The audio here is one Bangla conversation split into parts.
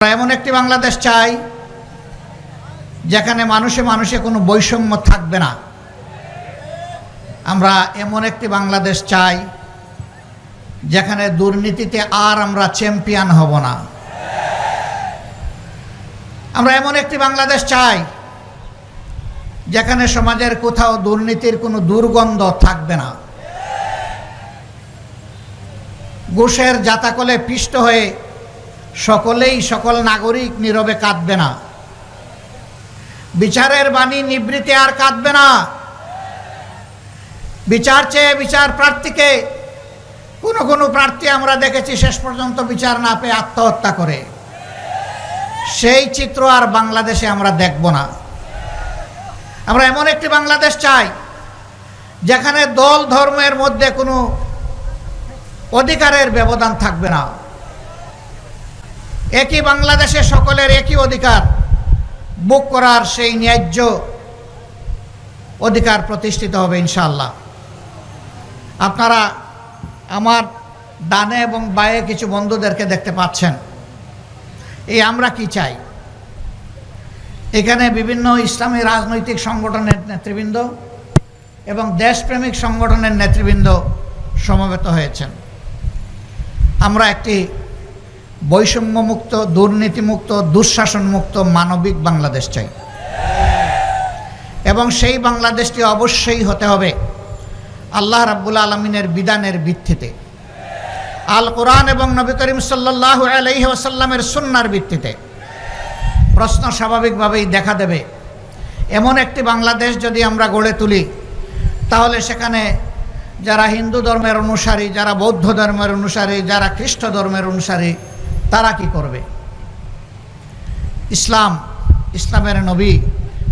এমন একটি বাংলাদেশ চাই, যেখানে মানুষে মানুষে কোনো বৈষম্য থাকবে না। আমরা এমন একটি বাংলাদেশ চাই, যেখানে দুর্নীতিতে আর আমরা চ্যাম্পিয়ন হব না। আমরা এমন একটি বাংলাদেশ চাই, যেখানে সমাজের কোথাও দুর্নীতির কোনো দুর্গন্ধ থাকবে না। ঘুষের জাতাকলে পিষ্ট হয়ে সকলেই সকল নাগরিক নীরবে কাঁদবে না। বিচারের বাণী নিবৃত্তি আর কাঁদবে না। বিচার চেয়ে বিচার প্রার্থীকে, কোনো কোনো প্রার্থী আমরা দেখেছি শেষ পর্যন্ত বিচার না পেয়ে আত্মহত্যা করে। সেই চিত্র আর বাংলাদেশে আমরা দেখব না। আমরা এমন একটি বাংলাদেশ চাই, যেখানে দল ধর্মের মধ্যে কোনো অধিকারের ব্যবধান থাকবে না। একই বাংলাদেশে সকলের একই অধিকার। বুক করার সেই ন্যায্য অধিকার প্রতিষ্ঠিত হবে ইনশাল্লাহ আপনারা আমার ডানে এবং বায়ে কিছু বন্ধুদেরকে দেখতে পাচ্ছেন। এই আমরা কি চাই? এখানে বিভিন্ন ইসলামী রাজনৈতিক সংগঠনের নেতৃবৃন্দ এবং দেশপ্রেমিক সংগঠনের নেতৃবৃন্দ সমবেত হয়েছেন। আমরা একটি বৈষম্যমুক্ত, দুর্নীতিমুক্ত, দুঃশাসনমুক্ত মানবিক বাংলাদেশ চাই। এবং সেই বাংলাদেশটি অবশ্যই হতে হবে আল্লাহ রাব্বুল আলমিনের বিধানের ভিত্তিতে। আল কোরআন এবং নবী করিম সাল্লাহ আলহি সুন্নার ভিত্তিতে। প্রশ্ন স্বাভাবিকভাবেই দেখা দেবে, এমন একটি বাংলাদেশ যদি আমরা গড়ে তুলি, তাহলে সেখানে যারা হিন্দু ধর্মের অনুসারী, যারা বৌদ্ধ ধর্মের অনুসারী, যারা খ্রিস্ট ধর্মের অনুসারী তারা কি করবে? ইসলাম, ইসলামের নবী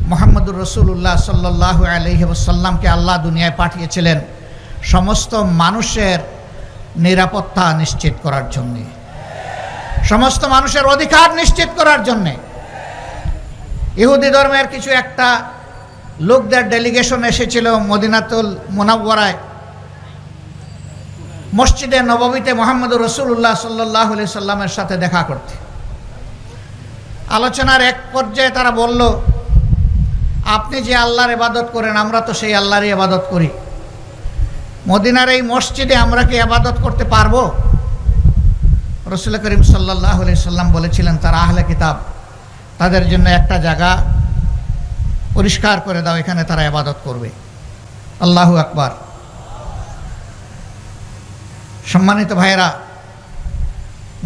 মোহাম্মদুর রসুল্লাহ সাল্লাহ আলহি ওসাল্লামকে আল্লাহ দুনিয়ায় পাঠিয়েছিলেন সমস্ত মানুষের নিরাপত্তা নিশ্চিত করার জন্যে। সমস্ত মানুষের অধিকার নিশ্চিত করার জন্যে। ইহুদি ধর্মের কিছু একটা লোকদের ডেলিগেশন এসেছিল মদিনাতুল মোনাব্বরায় মসজিদে নবমীতে মোহাম্মদ রসুল্লাহ সাল্লাহ সাল্লামের সাথে দেখা করতে। আলোচনার এক পর্যায়ে তারা বলল, আপনি যে আল্লাহর এবাদত করেন, আমরা তো সেই আল্লাহরই এবাদত করি। মদিনার এই মসজিদে আমরা কি আবাদত করতে পারব? রসুল করিম সাল্লাহ সাল্লাম বলেছিলেন, তারা আহলে কিতাব, তাদের জন্য একটা জায়গা পরিষ্কার করে দাও, এখানে তারা আবাদত করবে। আল্লাহু আকবার। সম্মানিত ভাইয়েরা,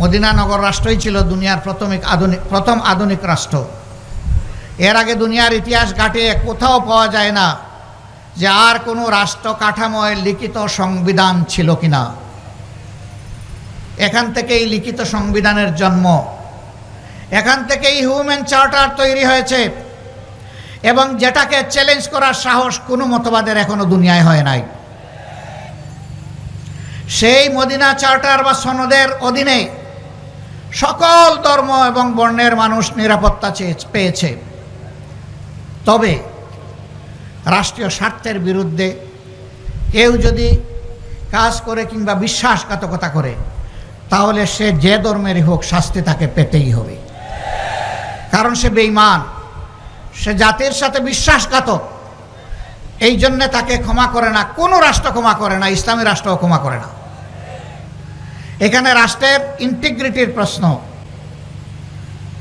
মদিনা নগর রাষ্ট্রই ছিল দুনিয়ার প্রথমিক আধুনিক, প্রথম আধুনিক রাষ্ট্র। এর আগে দুনিয়ার ইতিহাস ঘাটে কোথাও পাওয়া যায় না যে আর কোনো রাষ্ট্র কাঠামোয় লিখিত সংবিধান ছিল কিনা। এখান থেকেই লিখিত সংবিধানের জন্ম। এখান থেকেই হিউম্যান চার্টার তৈরি হয়েছে এবং যেটাকে চ্যালেঞ্জ করার সাহস কোনো মতবাদের এখনও দুনিয়ায় হয় নাই। সেই মদিনা চার্টার বা সনদের অধীনে সকল ধর্ম এবং বর্ণের মানুষ নিরাপত্তা পেয়েছে। তবে রাষ্ট্রীয় স্বার্থের বিরুদ্ধে কেউ যদি কাজ করে কিংবা বিশ্বাসঘাতকতা করে, তাহলে সে যে ধর্মেরই হোক শাস্তি তাকে পেতেই হবে। কারণ সে বেইমান সে জাতির সাথে বিশ্বাসঘাতক। এই জন্যে তাকে ক্ষমা করে না, কোনো রাষ্ট্র ক্ষমা করে না, ইসলামী রাষ্ট্রও ক্ষমা করে না। এখানে রাষ্ট্রের ইন্টিগ্রিটির প্রশ্ন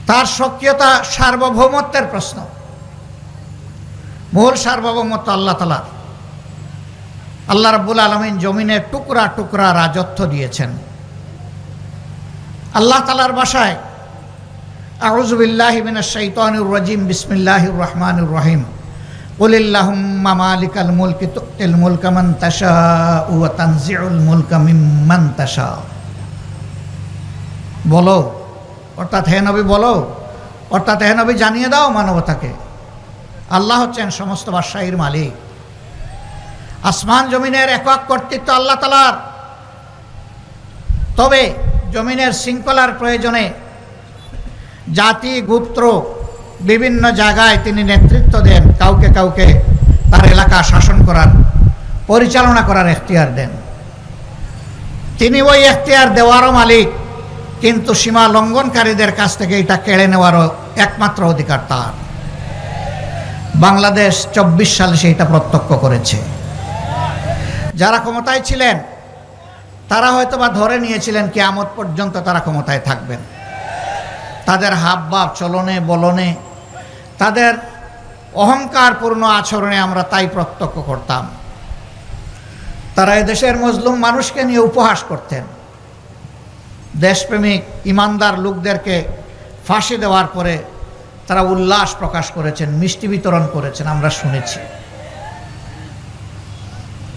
তার সক্রিয়তা সার্বভৌমত্বের প্রশ্ন মূল সার্বভৌমত্ব আল্লাহ তালার আল্লাহ রাব্বুল আলমিন জমিনে টুকরা টুকরা রাজত্ব দিয়েছেন আল্লাহ তালার বাসায় আউজবিল্লাহিমিন শৈতানুর রাজিম বিসমিল্লাহির রহমানুর রহিম قل اللهم مالك الملك تؤتي الملك من تشاء وتنزع الملك ممن تشاء বলো। অর্থাৎ হে নবী বলো। অর্থাৎ হে নবী জানিয়ে দাও মানবতাকে। আল্লাহ হচ্ছেন সমস্ত বাদশাহীর মালিক। আসমান জমিনের একক কর্তৃত্ব আল্লাহ তালার তবে জমিনের শৃঙ্খলার প্রয়োজনে জাতি, গোত্র, বিভিন্ন জায়গায় তিনি নেতৃত্ব দেন, কাউকে কাউকে তার এলাকা শাসন করার, পরিচালনা করার এখতিয়ার দেন। তিনি ওই এখতিয়ার দেওয়ারও মালিক। কিন্তু সীমা লঙ্ঘনকারীদের কাছ থেকে এটা কেড়ে নেওয়ারও একমাত্র অধিকার তার। বাংলাদেশ চব্বিশ সালে সেইটা প্রত্যক্ষ করেছে। যারা ক্ষমতায় ছিলেন, তারা হয়তো বা ধরে নিয়েছিলেন কেয়ামত পর্যন্ত তারা ক্ষমতায় থাকবেন। তাদের হাব ভাব চলনে, বলনে, তাদের অহংকারপূর্ণ আচরণে আমরা তাই প্রত্যক্ষ করতাম। তারা এদেশের মজলুম মানুষকে নিয়ে উপহাস করতেন। দেশপ্রেমিক ইমানদার লোকদেরকে ফাঁসি দেওয়ার পরে তারা উল্লাস প্রকাশ করেছেন, মিষ্টি বিতরণ করেছেন, আমরা শুনেছি।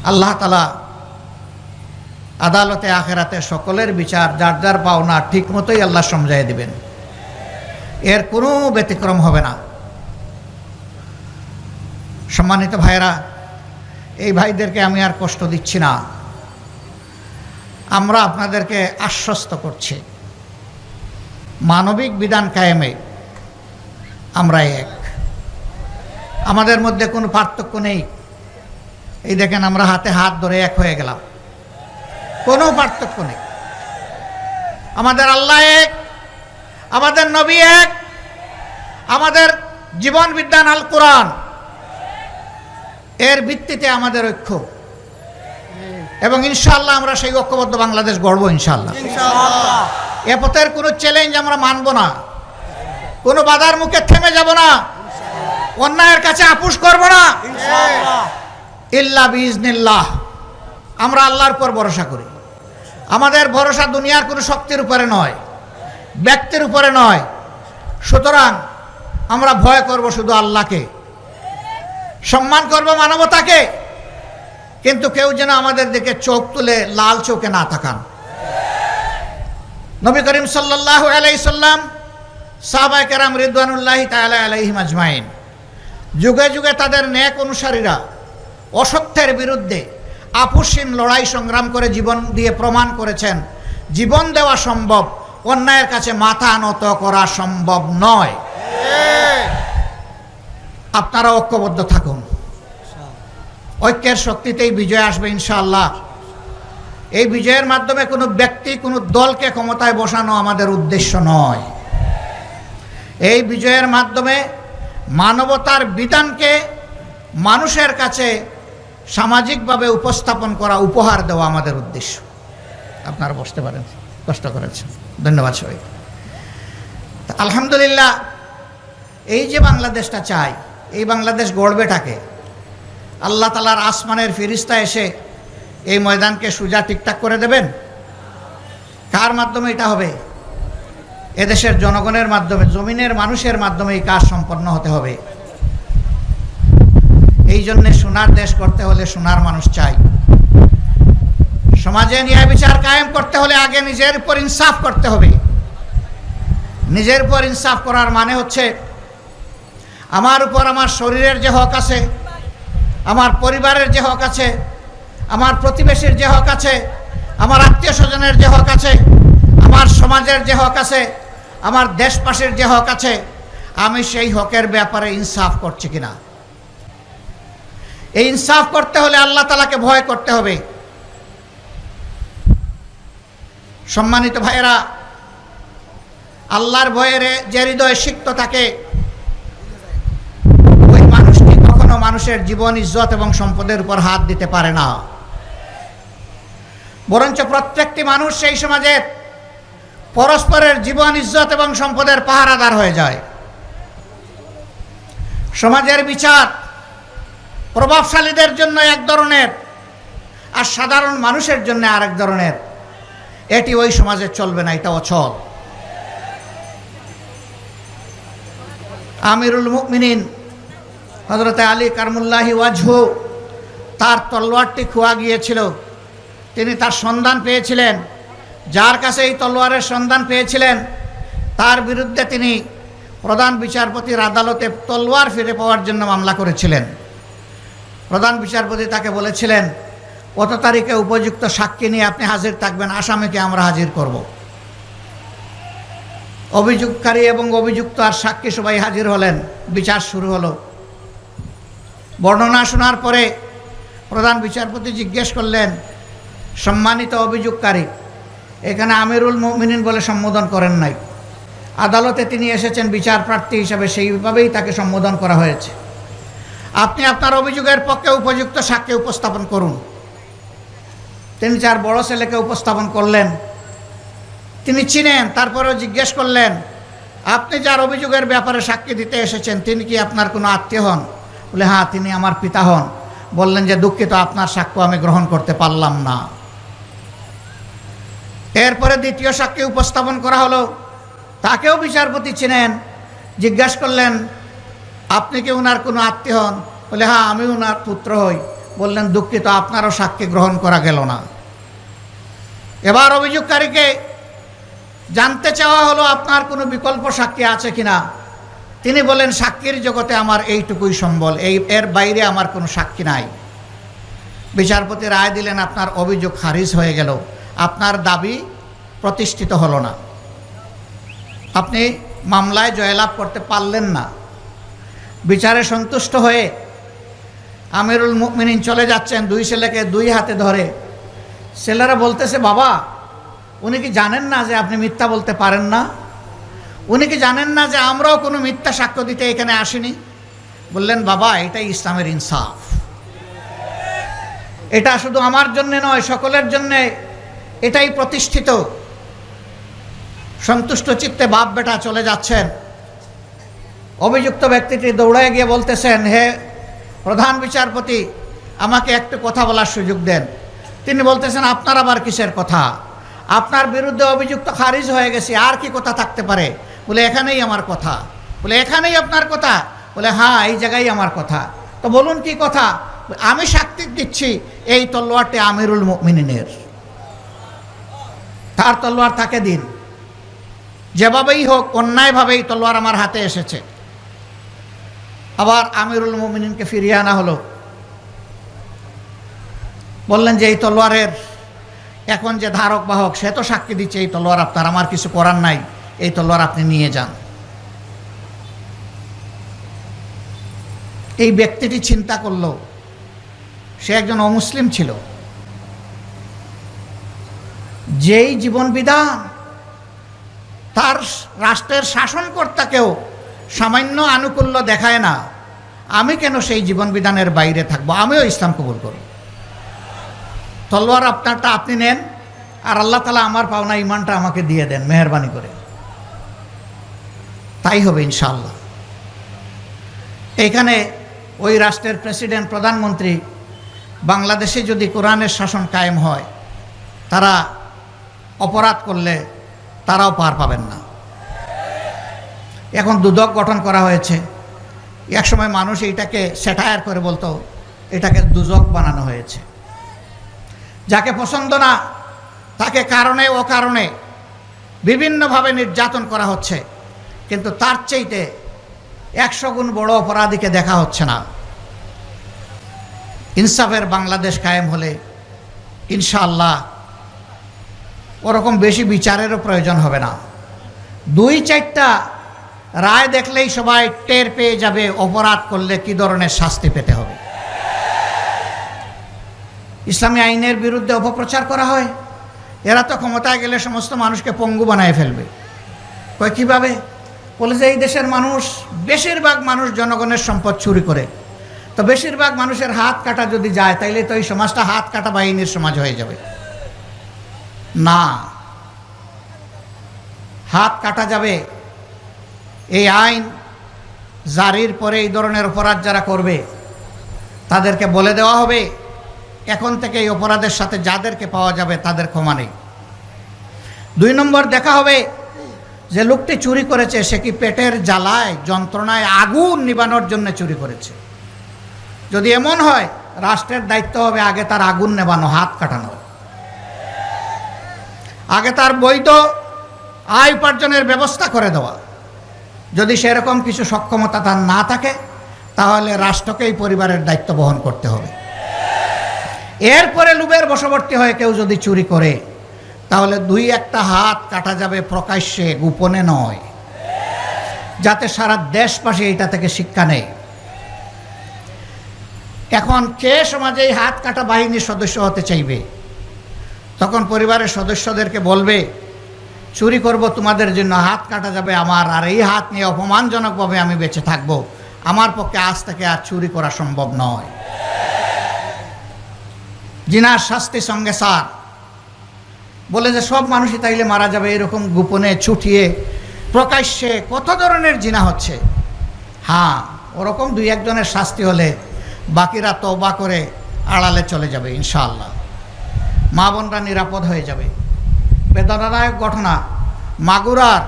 আল্লাহ তালা আদালতে, আখেরাতে সকলের বিচার, যার যার পাওনা ঠিক মতোই আল্লাহ সমঝাই দিবেন। এর কোনো ব্যতিক্রম হবে না। সম্মানিত ভাইয়েরা, এই ভাইদেরকে আমি আর কষ্ট দিচ্ছি না। আমরা আপনাদেরকে আশ্বস্ত করছি। মানবিক বিধান কায়েমে আমরা এক। আমাদের মধ্যে কোনো পার্থক্য নেই। এই দেখেন আমরা হাতে হাত ধরে এক হয়ে গেলাম। কোনো পার্থক্য নেই। আমাদের আল্লাহ এক, আমাদের নবী এক, আমাদের জীবন বিজ্ঞান আল কোরআন এর ভিত্তিতে আমাদের ঐক্য। এবং ইনশাল্লাহ আমরা সেই ঐক্যবদ্ধ বাংলাদেশ গড়ব ইনশাল্লাহ এ পথের কোনো চ্যালেঞ্জ আমরা মানব না। কোনো বাধার মুখে থেমে যাব না। অন্যায়ের কাছে আপুস করব না। ইল্লা বিজনিল্লাহ আমরা আল্লাহর উপর ভরসা করি। আমাদের ভরসা দুনিয়ার কোনো শক্তির উপরে নয় ব্যক্তির উপরে নয়। সুতরাং আমরা ভয় করব শুধু আল্লাহকে। সম্মান করব মানবতাকে। কিন্তু কেউ যেন আমাদের দিকে চোখ তুলে লাল চোখে না তাকান। নবী করিম সাল্লাহ আলাই সাল্লাম সাহবাই কেরাম রিদওয়ানুল্লাহ তালা আলাইহিম আজমাইন। যুগে যুগে তাদের ন্যাক অনুসারীরা অসত্যের বিরুদ্ধে আপুসীন লড়াই সংগ্রাম করে জীবন দিয়ে প্রমাণ করেছেন, জীবন দেওয়া সম্ভব, অন্যায়ের কাছে মাথা নত করা সম্ভব নয়। আপনারা ঐক্যবদ্ধ থাকুন। ঐক্যের শক্তিতেই বিজয় আসবে ইনশাআল্লাহ। এই বিজয়ের মাধ্যমে কোনো ব্যক্তি, কোনো দলকে ক্ষমতায় বসানো আমাদের উদ্দেশ্য নয়। এই বিজয়ের মাধ্যমে মানবতার বিধানকে মানুষের কাছে সামাজিকভাবে উপস্থাপন করা, উপহার দেওয়া আমাদের উদ্দেশ্য। আপনারা বসতে পারেন, কষ্ট করেছেন। ধন্যবাদ সবাই আলহামদুলিল্লাহ, এই যে বাংলাদেশটা চাই, এই বাংলাদেশ গড়বেটাকে আল্লাহ তালার আসমানের ফিরিস্তা এসে এই ময়দানকে সুজা ঠিকঠাক করে দেবেন? কার মাধ্যমে এটা হবে? এদেশের জনগণের মাধ্যমে, জমিনের মানুষের মাধ্যমে এই কাজ সম্পন্ন হতে হবে। এই জন্যে সোনার দেশ করতে হলে সোনার মানুষ চাই। সমাজে ন্যায় বিচার কায়েম করতে হলে আগে নিজের উপর ইনসাফ করতে হবে। নিজের উপর ইনসাফ করার মানে হচ্ছে, আমার উপর আমার শরীরের যে হক আছে আমার পরিবারের যে হক আছে, আমার প্রতিবেশীর যে হক আছে, আমার আত্মীয় স্বজনের যে হক আছে, আমার সমাজের যে হক আছে, আমার দেশবাসীর যে হক আছে, আমি সেই হকের ব্যাপারে ইনসাফ করছি কিনা? এই ইনসাফ করতে হলে আল্লাহ তালাকে ভয় করতে হবে। সম্মানিত ভাইয়েরা, আল্লাহর ভয়ের যে হৃদয়ে সিক্ত থাকে ওই কখনো মানুষের জীবন, ইজ্জত এবং সম্পদের উপর হাত দিতে পারে না। বরঞ্চ প্রত্যেকটি মানুষ সেই সমাজের পরস্পরের জীবন, ইজ্জত এবং সম্পদের পাহারাদার হয়ে যায়। সমাজের বিচার প্রভাবশালীদের জন্য এক ধরনের আর সাধারণ মানুষের জন্য আরেক ধরনের। এটি ওই সমাজে চলবে না এটা অচল। আমিরুল মুকমিনিন হজরত আলী কারমুল্লাহি ওয়াজহু তার তলোয়ারটি খোয়া গিয়েছিল। তিনি তার সন্ধান পেয়েছিলেন। যার কাছে এই তলোয়ারের সন্ধান পেয়েছিলেন, তার বিরুদ্ধে তিনি প্রধান বিচারপতির আদালতে তলোয়ার ফিরে পাওয়ার জন্য মামলা করেছিলেন। প্রধান বিচারপতি তাকে বলেছিলেন, কত তারিখে উপযুক্ত সাক্ষী নিয়ে আপনি হাজির থাকবেন? আসামিকে আমরা হাজির করব। অভিযোগকারী এবং অভিযুক্ত আর সাক্ষী সবাই হাজির হলেন। বিচার শুরু হলো। বর্ণনা শোনার পরে প্রধান বিচারপতি জিজ্ঞেস করলেন, সম্মানিত অভিযোগকারী, এখানে আমিরুল মুমিনিন বলে সম্বোধন করেন নাই। আদালতে তিনি এসেছেন বিচার প্রার্থী হিসাবে, সেইভাবেই তাকে সম্বোধন করা হয়েছে। আপনি আপনার অভিযোগের পক্ষে উপযুক্ত সাক্ষ্য উপস্থাপন করুন। তিনি চার বড় ছেলেকে উপস্থাপন করলেন, তিনি চিনেন তারপরেও জিজ্ঞেস করলেন, আপনি যার অভিযোগের ব্যাপারে সাক্ষী দিতে এসেছেন, তিনি কি আপনার কোনো আত্মীয় হন? বলে হ্যাঁ তিনি আমার পিতা হন। বললেন যে, দুঃখিত, আপনার সাক্ষ্য আমি গ্রহণ করতে পারলাম না। এরপরে দ্বিতীয় সাক্ষী উপস্থাপন করা হলো। তাকেও বিচারপতি চিনেন, জিজ্ঞাসা করলেন, আপনি কি ওনার কোনো আত্মীয় হন? বলে হ্যাঁ আমি ওনার পুত্র হই। বললেন, দুঃখিত, আপনারও সাক্ষী গ্রহণ করা গেল না। এবার অভিযোগকারীকে জানতে চাওয়া হলো, আপনার কোনো বিকল্প সাক্ষী আছে কিনা? তিনি বলেন, সাক্ষীর জগতে আমার এইটুকুই সম্বল, এই, এর বাইরে আমার কোনো সাক্ষী নাই। বিচারপতি রায় দিলেন, আপনার অভিযোগ খারিজ হয়ে গেল, আপনার দাবি প্রতিষ্ঠিত হলো না। আপনি মামলায় জয়লাভ করতে পারলেন না। বিচারে সন্তুষ্ট হয়ে আমিরুল মুমিনিন চলে যাচ্ছেন, দুই ছেলেকে দুই হাতে ধরে। ছেলেরা বলতেছে, বাবা, উনি কি জানেন না যে আপনি মিথ্যা বলতে পারেন না? উনি কি জানেন না যে আমরাও কোনো মিথ্যা সাক্ষ্য দিতে এখানে আসিনি? বললেন, বাবা, এটাই ইসলামের ইনসাফ। এটা শুধু আমার জন্যে নয়, সকলের জন্যে। এটাই প্রতিষ্ঠিত। সন্তুষ্ট চিত্তে বাপ বেটা চলে যাচ্ছেন। অভিযুক্ত ব্যক্তিটি দৌড়ে গিয়ে বলতেছেন, হে প্রধান বিচারপতি, আমাকে একটু কথা বলার সুযোগ দেন। তিনি বলতেছেন, আপনার আবার কিসের কথা? আপনার বিরুদ্ধে অভিযুক্ত খারিজ হয়ে গেছে, আর কি কথা থাকতে পারে? বলে, এখানেই আমার কথা। বলে, এখানেই আপনার কথা? বলে হ্যাঁ এই জায়গায় আমার কথা। তো বলুন কি কথা? আমি সাক্ষী দিচ্ছি এই তলোয়ারটি আমিরুল মিনিনের তার তলোয়ার তাকে দিন। যেভাবেই হোক, অন্যায়ভাবেই তলোয়ার আমার হাতে এসেছে। আবার আমিরুল মোমিনকে ফিরিয়ে আনা হলো। বললেন যে, এই তলোয়ারের এখন যে ধারক বাহক, সে তো সাক্ষী দিচ্ছে, এই তলোয়ার আপনার, আমার কিছু করার নাই। এই তলোয়ার আপনি নিয়ে যান। এই ব্যক্তিটি চিন্তা করল, সে একজন অমুসলিম ছিল। যেই জীবন বিধান তার রাষ্ট্রের শাসনকর্তাকেও সামান্য আনুকূল্য দেখায় না, আমি কেন সেই জীবন বিধানের বাইরে থাকব? আমিও ইসলাম কবুল করব। তলোয়ার আপনারটা আপনি নেন, আর আল্লাহ তালা আমার পাওনা ইমানটা আমাকে দিয়ে দেন, মেহরবানি করে। তাই হবে ইনশাল্লাহ এখানে ওই রাষ্ট্রের প্রেসিডেন্ট, প্রধানমন্ত্রী বাংলাদেশে যদি কোরআনের শাসন কায়েম হয়, তারা অপরাধ করলে তারাও পার পাবেন না। এখন দুদক গঠন করা হয়েছে। একসময় মানুষ এইটাকে স্যাটায়ার করে বলতো, এটাকে দুজক বানানো হয়েছে। যাকে পছন্দ না, তাকে কারণে ও কারণে বিভিন্নভাবে নির্যাতন করা হচ্ছে। কিন্তু তার চাইতে একশো গুণ বড় অপরাধীকে দেখা হচ্ছে না। ইনসাফের বাংলাদেশ কায়েম হলে ইনশাআল্লাহ ওরকম বেশি বিচারেরও প্রয়োজন হবে না। দুই চারটা রায় দেখলেই সবাই টের পেয়ে যাবে অপরাধ করলে কি ধরনের শাস্তি পেতে হবে। ইসলামী আইনের বিরুদ্ধে অপপ্রচার করা হয়, এরা তো ক্ষমতায় গেলে সমস্ত মানুষকে পঙ্গু বানায় ফেলবে। কয় কীভাবে? বলে যে এই দেশের মানুষ, বেশিরভাগ মানুষ জনগণের সম্পদ চুরি করে। তো বেশিরভাগ মানুষের হাত কাটা যদি যায়, তাইলে তো এই সমাজটা হাত কাটা বাহিনীর সমাজ হয়ে যাবে। না। হাত কাটা যাবে। এই আইন জারির পরে এই ধরনের অপরাধ যারা করবে, তাদেরকে বলে দেওয়া হবে, এখন থেকে এই অপরাধের সাথে যাদেরকে পাওয়া যাবে, তাদের ক্ষমা নেই। দুই নম্বর দেখা হবে যে লোকটি চুরি করেছে, সে কি পেটের জ্বালায়, যন্ত্রণায় আগুন নিবানোর জন্য চুরি করেছে? যদি এমন হয়, রাষ্ট্রের দায়িত্ব হবে আগে তার আগুন নেবানো, হাত কাটানো। আগে তার বৈধ আয় উপার্জনের ব্যবস্থা করে দেওয়া। যদি সেরকম কিছু সক্ষমতা তার না থাকে, তাহলে রাষ্ট্রকেই পরিবারের দায়িত্ব বহন করতে হবে। এরপরে লুবের বশবর্তী হয়ে কেউ যদি চুরি করে তাহলে দুই একটা হাত কাটা যাবে প্রকাশ্যে, গোপনে নয়। যাতে সারা দেশবাসী এইটা থেকে শিক্ষা নেয়। এখন কে সমাজে এই হাত কাটা বাহিনীর সদস্য হতে চাইবে? তখন পরিবারের সদস্যদেরকে বলবে, চুরি করব তোমাদের জন্য, হাত কাটা যাবে আমার, আর এই হাত নিয়ে অপমানজনকভাবে আমি বেঁচে থাকব। আমার পক্ষে আজ থেকে আর চুরি করা সম্ভব নয়। জিনার শাস্তি সঙ্গে সার বলে যে সব মানুষই তাইলে মারা যাবে এরকম গোপনে ছুটিয়ে, প্রকাশ্যে কত ধরনের জিনা হচ্ছে? হ্যাঁ ওরকম দুই একজনের শাস্তি হলে বাকিরা তওবা করে আড়ালে চলে যাবে, ইনশাআল্লাহ। মা বোনরা নিরাপদ হয়ে যাবে। বেদনাদায়ক ঘটনা, মাগুরার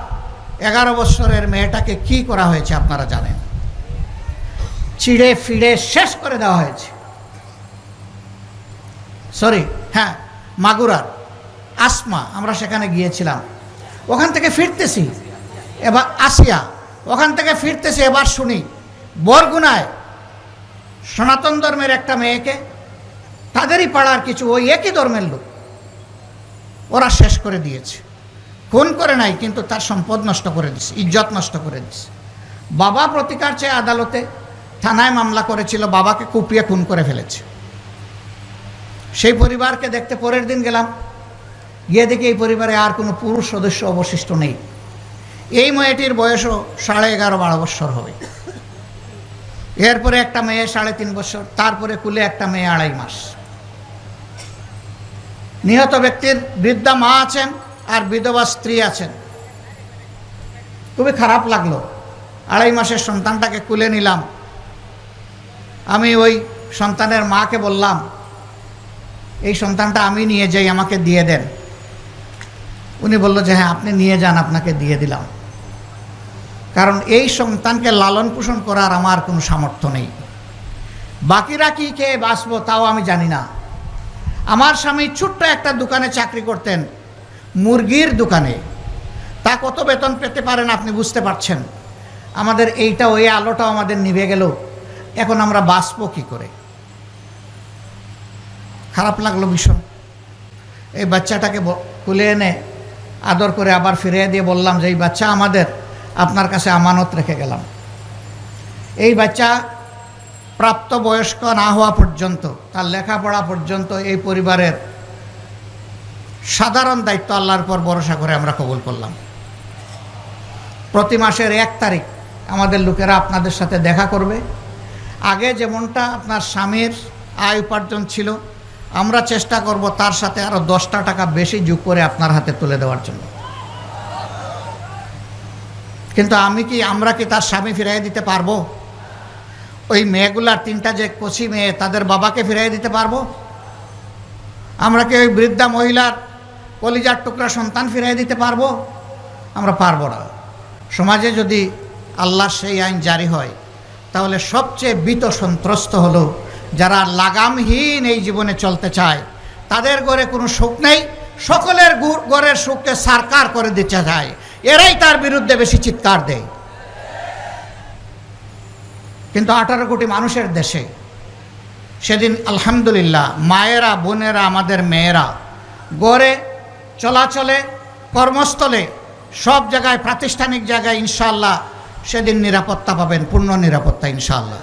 এগারো বছরের মেয়েটাকে কি করা হয়েছে আপনারা জানেন? চিড়ে ফিড়ে শেষ করে দেওয়া হয়েছে। সরি হ্যাঁ মাগুরার আসমা, আমরা সেখানে গিয়েছিলাম। ওখান থেকে ফিরতেছি, এবার আসিয়া, ওখান থেকে ফিরতেছি, এবার শুনি, বরগুনায় সনাতন ধর্মের একটা মেয়েকে, তাদেরই পাড়ার কিছু ওই একই ধর্মের লোক, ওরা শেষ করে দিয়েছে। খুন করে নাই, কিন্তু তার সম্পদ নষ্ট করে দিছে, ইজ্জত নষ্ট করে দিছে। বাবা প্রতিকার চেয়ে আদালতে থানায় মামলা করেছিল, বাবাকে কুপিয়ে খুন করে ফেলেছে। সেই পরিবারকে দেখতে পরের দিন গেলাম গিয়ে দেখি এই পরিবারে আর কোনো পুরুষ সদস্য অবশিষ্ট নেই। এই মেয়েটির বয়সও সাড়ে এগারো বারো বছর হবে। এরপরে একটা মেয়ে সাড়ে তিন বছর তারপরে কুলে একটা মেয়ে আড়াই মাস। নিহত ব্যক্তির বৃদ্ধা মা আছেন আর বিধবা স্ত্রী আছেন। খুবই খারাপ লাগল। আড়াই মাসের সন্তানটাকে কুলে নিলাম। আমি ওই সন্তানের মাকে বললাম, এই সন্তানটা আমি নিয়ে যাই, আমাকে দিয়ে দেন। উনি বলল যে হ্যাঁ আপনি নিয়ে যান, আপনাকে দিয়ে দিলাম। কারণ এই সন্তানকে লালন পোষণ করার আমার কোনো সামর্থ্য নেই। বাকিরা কি খেয়ে বাঁচব তাও আমি জানি না। আমার স্বামী ছোট্ট একটা দোকানে চাকরি করতেন, মুরগির দোকানে। তা কত বেতন পেতে পারেন আপনি বুঝতে পারছেন? আমাদের এইটা ওই আলোটাও আমাদের নিভে গেল। এখন আমরা বাঁচবো কী করে? খারাপ লাগল ভীষণ। এই বাচ্চাটাকে তুলে এনে আদর করে আবার ফিরিয়ে দিয়ে বললাম যে, এই বাচ্চা আমাদের, আপনার কাছে আমানত রেখে গেলাম। এই বাচ্চা প্রাপ্ত বয়স্ক না হওয়া পর্যন্ত, তার লেখাপড়া পর্যন্ত এই পরিবারের সাধারণ দায়িত্ব আল্লাহর পর ভরসা করে আমরা কবুল করলাম। প্রতি মাসের এক তারিখ আমাদের লোকেরা আপনাদের সাথে দেখা করবে। আগে যেমনটা আপনার স্বামীর আয় উপার্জন ছিল আমরা চেষ্টা করব তার সাথে আরও দশটা টাকা বেশি যোগ করে আপনার হাতে তুলে দেওয়ার জন্য। কিন্তু আমি কি, আমরা কি তার স্বামী ফিরাই দিতে পারব? ওই মেয়েগুলার তিনটা যে কচি মেয়ে, তাদের বাবাকে ফিরাই দিতে পারব? আমরা কি ওই বৃদ্ধা মহিলার কলিজার টুকরা সন্তান ফিরাই দিতে পারব? আমরা পারব না। সমাজে যদি আল্লাহর সেই আইন জারি হয়, তাহলে সবচেয়ে বিত সন্ত্রস্ত হলো যারা লাগামহীন এই জীবনে চলতে চায়, তাদের ঘরে কোনো সুখ নেই, সকলের ঘরের সুখকে সারকার করে দিতে চায়। এরাই তার বিরুদ্ধে বেশি চিৎকার দেয়। কিন্তু আঠারো কোটি মানুষের দেশে সেদিন আলহামদুলিল্লাহ মায়েরা, বোনেরা, আমাদের মেয়েরা গড়ে চলাচলে, কর্মস্থলে, সব জায়গায়, প্রাতিষ্ঠানিক জায়গায় ইনশাল্লাহ সেদিন নিরাপত্তা পাবেন, পূর্ণ নিরাপত্তা ইনশাল্লাহ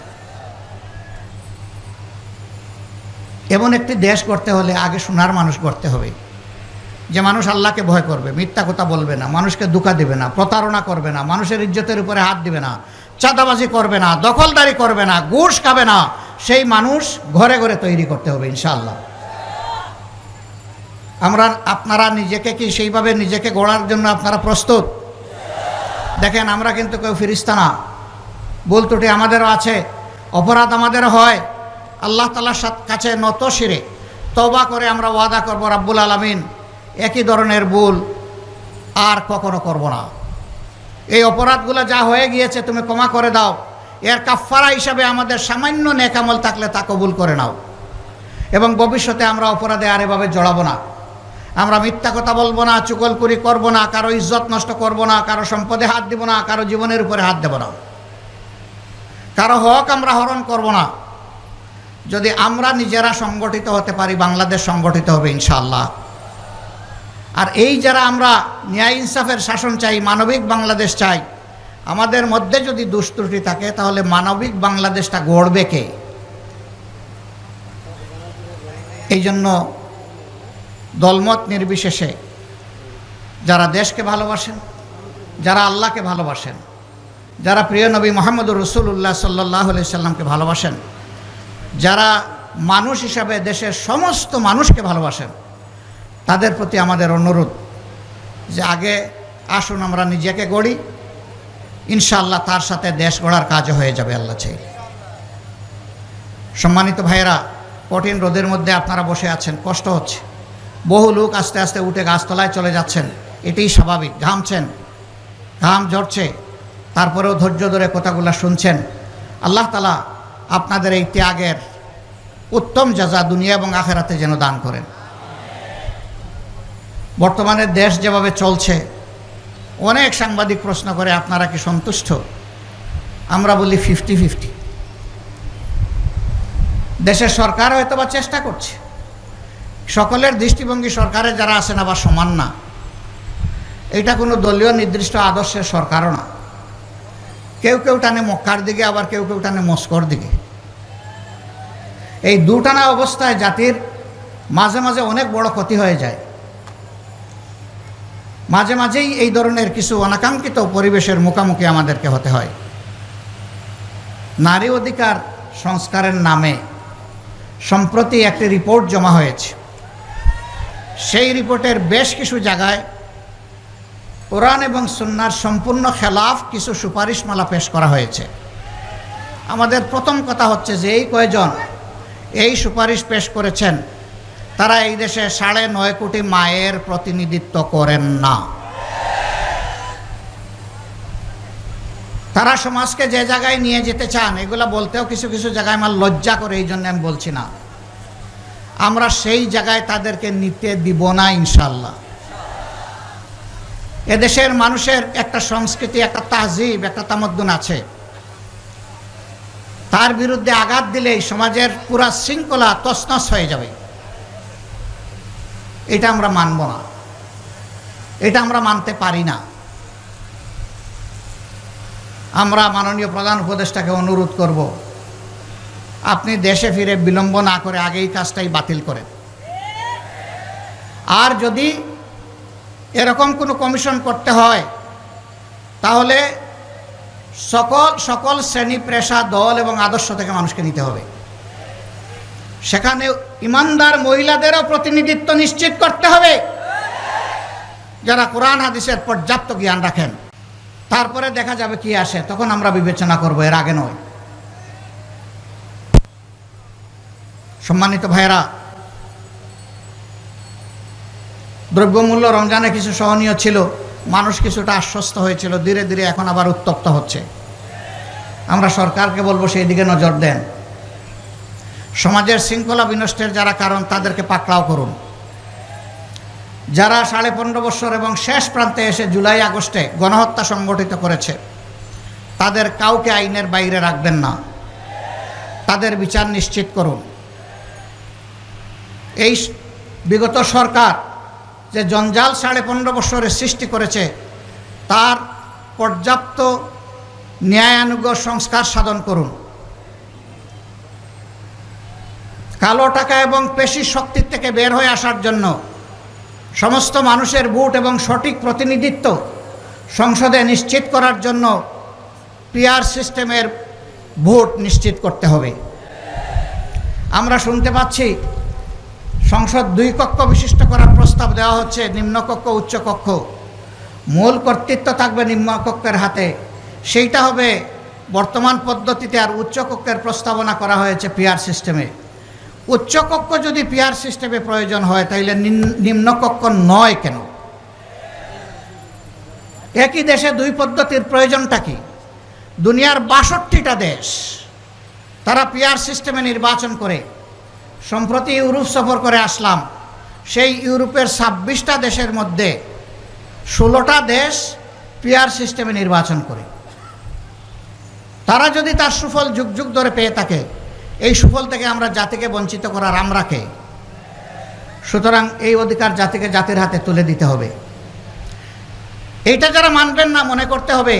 এমন একটি দেশ করতে হলে আগে সোনার মানুষ করতে হবে। যে মানুষ আল্লাহকে ভয় করবে, মিথ্যা কথা বলবে না, মানুষকে দুকা দিবে না, প্রতারণা করবে না, মানুষের ইজ্জতের উপরে হাত দিবে না, চাঁদাবাজি করবে না, দখলদারি করবে না, ঘুষ খাবে না, সেই মানুষ ঘরে ঘরে তৈরি করতে হবে ইনশাআল্লাহ। আমরা, আপনারা নিজেকে কি সেইভাবে নিজেকে গড়ার জন্য আপনারা প্রস্তুত? দেখেন, আমরা কিন্তু কেউ ফিরিস্তা না। ভুল ত্রুটি আমাদেরও আছে, অপরাধ আমাদের হয়। আল্লাহ তালার কাছে নত শিরে তবা করে আমরা ওয়াদা করব, রাব্বুল আলমিন, একই ধরনের ভুল আর কখনো করব না। এই অপরাধগুলো যা হয়ে গিয়েছে, তুমি ক্ষমা করে দাও। এর কাফারা হিসাবে আমাদের সামান্য নেকামল থাকলে তা কবুল করে নাও। এবং ভবিষ্যতে আমরা অপরাধে আর এভাবে জড়াবো না। আমরা মিথ্যা কথা বলব না চুকলকুরি করব না, কারও ইজ্জত নষ্ট করব না, কারও সম্পদে হাত দিব না, কারও জীবনের উপরে হাত দেব না। কারও হক আমরা হরণ করব না। যদি আমরা নিজেরা সংগঠিত হতে পারি, বাংলাদেশ সংগঠিত হবে ইনশাল্লাহ আর এই যারা আমরা ন্যায় ইনসাফের শাসন চাই, মানবিক বাংলাদেশ চাই, আমাদের মধ্যে যদি দুষ্ত্রুটি থাকে, তাহলে মানবিক বাংলাদেশটা গড়বে কে? এই জন্য দলমত নির্বিশেষে যারা দেশকে ভালোবাসেন, যারা আল্লাহকে ভালোবাসেন, যারা প্রিয় নবী মোহাম্মদুর রসুল্লাহ সাল্লাহ সাল্লামকে ভালোবাসেন যারা মানুষ হিসাবে দেশের সমস্ত মানুষকে ভালোবাসেন, তাদের প্রতি আমাদের অনুরোধ যে আগে আসুন আমরা নিজেকে গড়ি, ইনশাআল্লাহ তার সাথে দেশ গড়ার কাজ হয়ে যাবে আল্লাহ চাইলে। সম্মানিত ভাইয়েরা, কঠিন রোদের মধ্যে আপনারা বসে আছেন, কষ্ট হচ্ছে। বহু লোক আস্তে আস্তে উঠে গাছতলায় চলে যাচ্ছেন, এটাই স্বাভাবিক, ঘামছেন, ঘাম ঝরছে, তারপরেও ধৈর্য ধরে কথাগুলো শুনছেন। আল্লাহ তালা আপনাদের এই ত্যাগের উত্তম যাজা দুনিয়া এবং আখেরাতে যেন দান করেন। বর্তমানে দেশ যেভাবে চলছে, অনেক সাংবাদিক প্রশ্ন করে, আপনারা কি সন্তুষ্ট? আমরা বলি, ফিফটি ফিফটি। দেশের সরকার হয়তো বা চেষ্টা করছে। সকলের দৃষ্টিভঙ্গি সরকারের যারা আছেন আবার সমান না। এটা কোনো দলীয় নির্দিষ্ট আদর্শের সরকারও না। কেউ কেউ টানে মক্কার দিকে, আবার কেউ কেউ টানে মস্কর দিকে। এই দুটানা অবস্থায় জাতির মাঝে মাঝে অনেক বড় ক্ষতি হয়ে যায়। মাঝে মাঝেই এই ধরনের কিছু অনাকাঙ্ক্ষিত পরিবেশের মুখোমুখি আমাদেরকে হতে হয়। নারী অধিকার সংস্কারের নামে সম্প্রতি একটি রিপোর্ট জমা হয়েছে। সেই রিপোর্টের বেশ কিছু জায়গায় কোরআন এবং সুন্নার সম্পূর্ণ খেলাফ কিছু সুপারিশমালা পেশ করা হয়েছে। আমাদের প্রথম কথা হচ্ছে যে এই কয়জন এই সুপারিশ পেশ করেছেন, তারা এই দেশে সাড়ে নয় কোটি মায়ের প্রতিনিধিত্ব করেন না। তারা সমাজকে যে জায়গায় নিয়ে যেতে চান, এগুলো বলতেও কিছু কিছু জায়গায় আমার লজ্জা করে, এই জন্য আমি বলছি না। আমরা সেই জায়গায় তাদেরকে নিতে দিব না, ইনশাল্লাহ। এদেশের মানুষের একটা সংস্কৃতি, একটা তাহজিব, একটা তামদ্দুন আছে। তার বিরুদ্ধে আঘাত দিলেই সমাজের পুরা শৃঙ্খলা তছনছ হয়ে যাবে। এটা আমরা মানব না। এটা আমরা মানতে পারি না। আমরা মাননীয় প্রধান উপদেষ্টাকে অনুরোধ করব, আপনি দেশে ফিরে বিলম্ব না করে আগেই কাজটাই বাতিল করেন। আর যদি এরকম কোনো কমিশন করতে হয়, তাহলে সকল সকল শ্রেণি পেশা, দল এবং আদর্শ থেকে মানুষকে নিতে হবে। সেখানে ইমানদার মহিলাদেরও প্রতিনিধিত্ব নিশ্চিত করতে হবে। যারা কোরআন, হাদিসের পর্যাপ্ত জ্ঞান রাখেন, তারপরে দেখা যাবে কি আসে, তখন আমরা বিবেচনা করব, এর আগে নয়। সম্মানিত ভাইয়েরা দ্রব্যমূল্য রমজানে কিছু সহনীয় ছিল, মানুষ কিছুটা আশ্বস্ত হয়েছিল, ধীরে ধীরে এখন আবার উত্তপ্ত হচ্ছে। আমরা সরকারকে বলব সেই দিকে নজর দেন। সমাজের শৃঙ্খলা বিনষ্টের যারা কারণ, তাদেরকে পাকড়াও করুন। যারা সাড়ে পনেরো বছর এবং শেষ প্রান্তে এসে জুলাই আগস্টে গণহত্যা সংগঠিত করেছে, তাদের কাউকে আইনের বাইরে রাখবেন না। তাদের বিচার নিশ্চিত করুন। এই বিগত সরকার যে জঞ্জাল সাড়ে পনেরো বছরের সৃষ্টি করেছে, তার পর্যাপ্ত ন্যায়ানুগ সংস্কার সাধন করুন। কালো টাকা এবং পেশি শক্তির থেকে বের হয়ে আসার জন্য সমস্ত মানুষের ভোট এবং সঠিক প্রতিনিধিত্ব সংসদে নিশ্চিত করার জন্য পিআর সিস্টেমের ভোট নিশ্চিত করতে হবে। আমরা শুনতে পাচ্ছি সংসদ দুই কক্ষ বিশিষ্ট করার প্রস্তাব দেওয়া হচ্ছে নিম্নকক্ষ উচ্চকক্ষ মূল কর্তৃত্ব থাকবে নিম্নকক্ষের হাতে। সেইটা হবে বর্তমান পদ্ধতিতে আর উচ্চকক্ষের প্রস্তাবনা করা হয়েছে পিয়ার সিস্টেমে। উচ্চকক্ষ যদি পিয়ার সিস্টেমে প্রয়োজন হয়, তাইলে নিম্নকক্ষ নয় কেন? একই দেশে দুই পদ্ধতির প্রয়োজনটা কি? দুনিয়ার বাষট্টিটা দেশ, তারা পিয়ার সিস্টেমে নির্বাচন করে। সম্প্রতি ইউরোপ সফর করে আসলাম। সেই ইউরোপের ছাব্বিশটা দেশের মধ্যে ষোলোটা দেশ পিয়ার সিস্টেমে নির্বাচন করে। তারা যদি তার সুফল যুগ যুগ ধরে পেয়ে থাকে, এই সুফল থেকে আমরা জাতিকে বঞ্চিত করার আমরাকে সুতরাং এই অধিকার জাতিকে জাতির হাতে তুলে দিতে হবে। এইটা যারা মানবেন না মনে করতে হবে,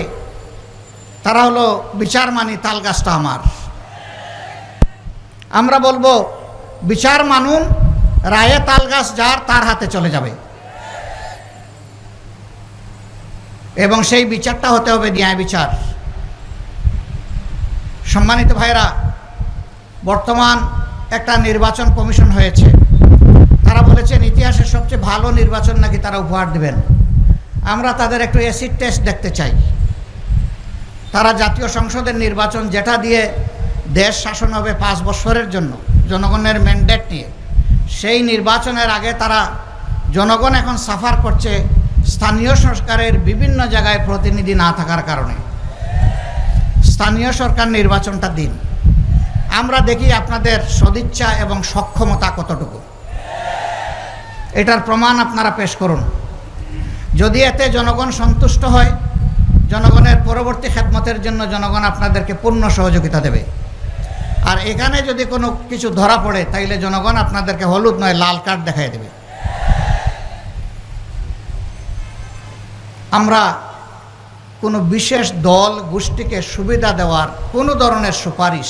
তারা হলো বিচার মানি তাল গাছটা আমার। আমরা বলব বিচার মানুন, রায়ে তালগাছ যার, তার হাতে চলে যাবে। এবং সেই বিচারটা হতে হবে ন্যায় বিচার। সম্মানিত ভাইরা বর্তমান একটা নির্বাচন কমিশন হয়েছে। তারা বলেছেন ইতিহাসের সবচেয়ে ভালো নির্বাচন নাকি তারা উপহার দেবেন। আমরা তাদের একটু অ্যাসিড টেস্ট দেখতে চাই। তারা জাতীয় সংসদের নির্বাচন যেটা দিয়ে দেশ শাসন হবে পাঁচ বছরের জন্য। জনগণের ম্যান্ডেট নিয়ে। সেই নির্বাচনের আগে তারা জনগণ এখন সাফার করছে স্থানীয় সরকারের বিভিন্ন জায়গায় প্রতিনিধি না থাকার কারণে। স্থানীয় সরকার নির্বাচনটা দিন। আমরা দেখি আপনাদের সদিচ্ছা এবং সক্ষমতা কতটুকু। এটার প্রমাণ আপনারা পেশ করুন। যদি এতে জনগণ সন্তুষ্ট হয়, জনগণের পরবর্তী খেদমতের জন্য জনগণ আপনাদেরকে পূর্ণ সহযোগিতা দেবে। আর এখানে যদি কোনো কিছু ধরা পড়ে, তাইলে জনগণ আপনাদেরকে হলুদ নয়, লাল কার্ড দেখাই দেবে। আমরা কোনো বিশেষ দল, গোষ্ঠীকে সুবিধা দেওয়ার কোনো ধরনের সুপারিশ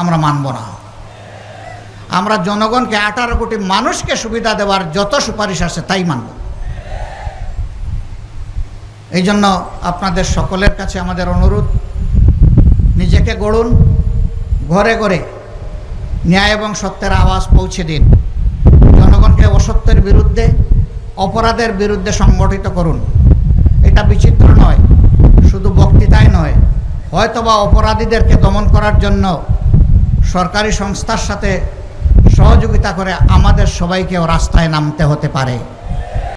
আমরা মানব না। আমরা জনগণকে আঠারো কোটি মানুষকে সুবিধা দেওয়ার যত সুপারিশ আছে, তাই মানব। এই জন্য আপনাদের সকলের কাছে আমাদের অনুরোধ, নিজেকে গড়ুন ঘরে ঘরে ন্যায় এবং সত্যের আওয়াজ পৌঁছে দিন। জনগণকে অসত্যের বিরুদ্ধে, অপরাধের বিরুদ্ধে সংগঠিত করুন। এটা বিচিত্র নয়, শুধু বক্তৃতায় নয়। হয়তোবা অপরাধীদেরকে দমন করার জন্য সরকারি সংস্থার সাথে সহযোগিতা করে আমাদের সবাইকেও রাস্তায় নামতে হতে পারে।